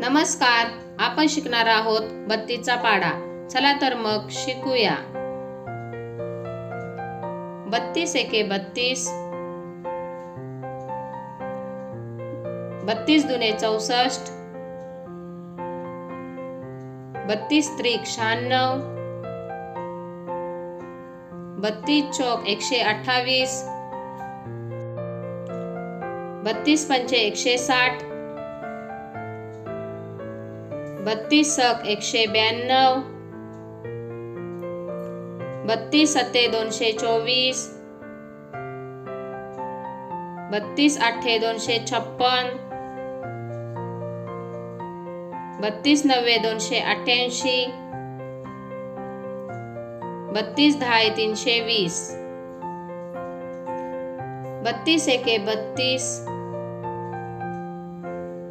नमस्कार आपण शिकणार आहोत बत्तीचा पाडा. चला तर मग शिकूया. बत्तीस एके बत्तीस. बत्तीस दुने चौसष्ट. बत्तीस त्रिक शहाण्णव. बत्तीस चौक एकशे अठ्ठावीस. बत्तीस पंचे एकशे साठ. बत्तीस एकशे ब्याण्णव. बत्तीस सत्ते दोनशे चोवीस. बत्तीस आठे दोनशे छप्पन. बत्तीस नव्वे दोनशे अठ्याऐंशी बत्तीस दहा तीनशे वीस. बत्तीस एके बत्तीस.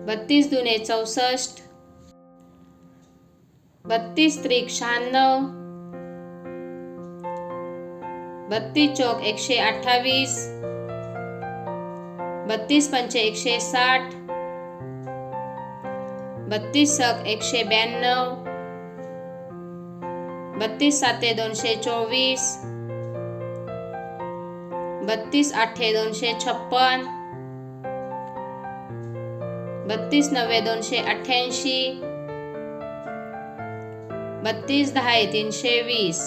बत्तीस दुने चौसष्ट. बत्तीस त्रिक शहाण्णव. बत्तीस चौक एकशे अठ्ठावीस. बत्तीस पंचे एकशे साठ. बत्तीस सक एकशे ब्याण्णव. बत्तीस साते दोनशे चोवीस. बत्तीस आठे दोनशे छप्पन. बत्तीस नव्वे दोनशे अठ्ठ्याऐंशी. बत्तीस दहा तीनशे वीस.